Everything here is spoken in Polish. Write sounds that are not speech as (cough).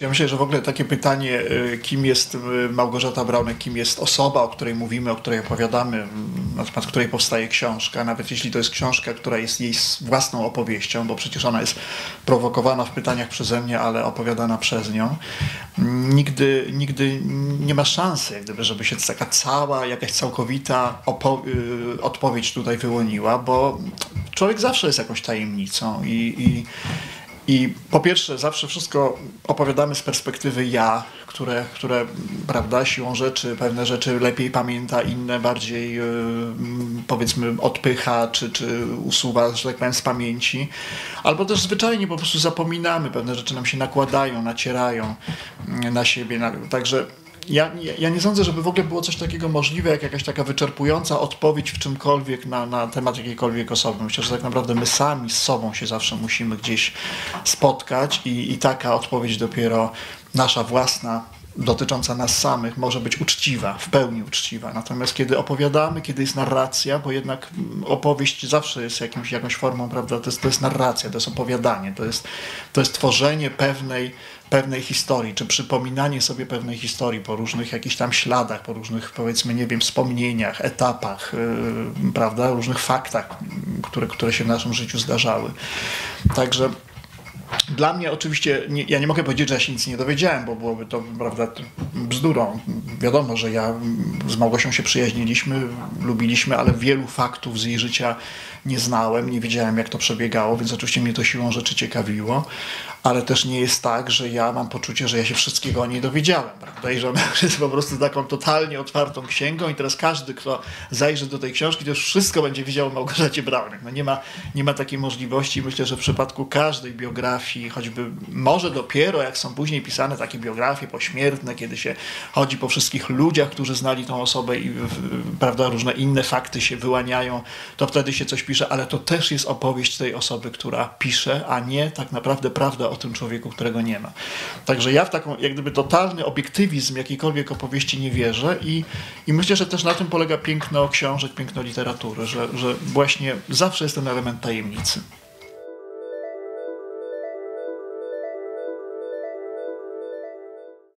Ja myślę, że w ogóle takie pytanie, y, kim jest y, Małgorzata Braunek, kim jest osoba, o której mówimy, o której opowiadamy, na temat której powstaje książka, nawet jeśli to jest książka, która jest jej własną opowieścią, bo przecież ona jest prowokowana w pytaniach przeze mnie, ale opowiadana przez nią, nigdy, nigdy nie ma szansy, gdyby, żeby się taka cała, jakaś całkowita y, odpowiedź tutaj wyłoniła, bo człowiek zawsze jest jakąś tajemnicą i, i i po pierwsze, zawsze wszystko opowiadamy z perspektywy ja, które, które prawda, siłą rzeczy pewne rzeczy lepiej pamięta, inne bardziej yy, powiedzmy odpycha, czy, czy usuwa, że tak powiem, z pamięci. Albo też zwyczajnie po prostu zapominamy, pewne rzeczy nam się nakładają, nacierają na siebie. Także ja, ja nie sądzę, żeby w ogóle było coś takiego możliwe, jak jakaś taka wyczerpująca odpowiedź w czymkolwiek na, na temat jakiejkolwiek osoby. Myślę, że tak naprawdę my sami z sobą się zawsze musimy gdzieś spotkać i, i taka odpowiedź dopiero nasza własna dotycząca nas samych może być uczciwa, w pełni uczciwa. Natomiast kiedy opowiadamy, kiedy jest narracja, bo jednak opowieść zawsze jest jakimś, jakąś formą, prawda, to jest, to jest narracja, to jest opowiadanie, to jest, to jest tworzenie pewnej pewnej historii, czy przypominanie sobie pewnej historii po różnych jakichś tam śladach, po różnych powiedzmy, nie wiem, wspomnieniach, etapach, yy, prawda, różnych faktach, które, które się w naszym życiu zdarzały. Także dla mnie oczywiście, nie, ja nie mogę powiedzieć, że ja się nic nie dowiedziałem, bo byłoby to prawda, bzdurą. Wiadomo, że ja z Małgosią się przyjaźniliśmy, lubiliśmy, ale wielu faktów z jej życia nie znałem, nie wiedziałem jak to przebiegało, więc oczywiście mnie to siłą rzeczy ciekawiło, ale też nie jest tak, że ja mam poczucie, że ja się wszystkiego o niej dowiedziałem, prawda? I że ona (laughs) jest po prostu taką totalnie otwartą księgą i teraz każdy, kto zajrzy do tej książki, to już wszystko będzie wiedział o Małgorzacie Braunek. No nie ma, nie ma takiej możliwości. Myślę, że w przypadku każdej biografii, choćby może dopiero jak są później pisane takie biografie pośmiertne, kiedy się chodzi po wszystkich ludziach, którzy znali tą osobę i prawda, różne inne fakty się wyłaniają, to wtedy się coś pisze, ale to też jest opowieść tej osoby, która pisze, a nie tak naprawdę prawda o tym człowieku, którego nie ma. Także ja w taką jak gdyby totalny obiektywizm jakiejkolwiek opowieści nie wierzę i, i myślę, że też na tym polega piękno książek, piękno literatury, że, że właśnie zawsze jest ten element tajemnicy.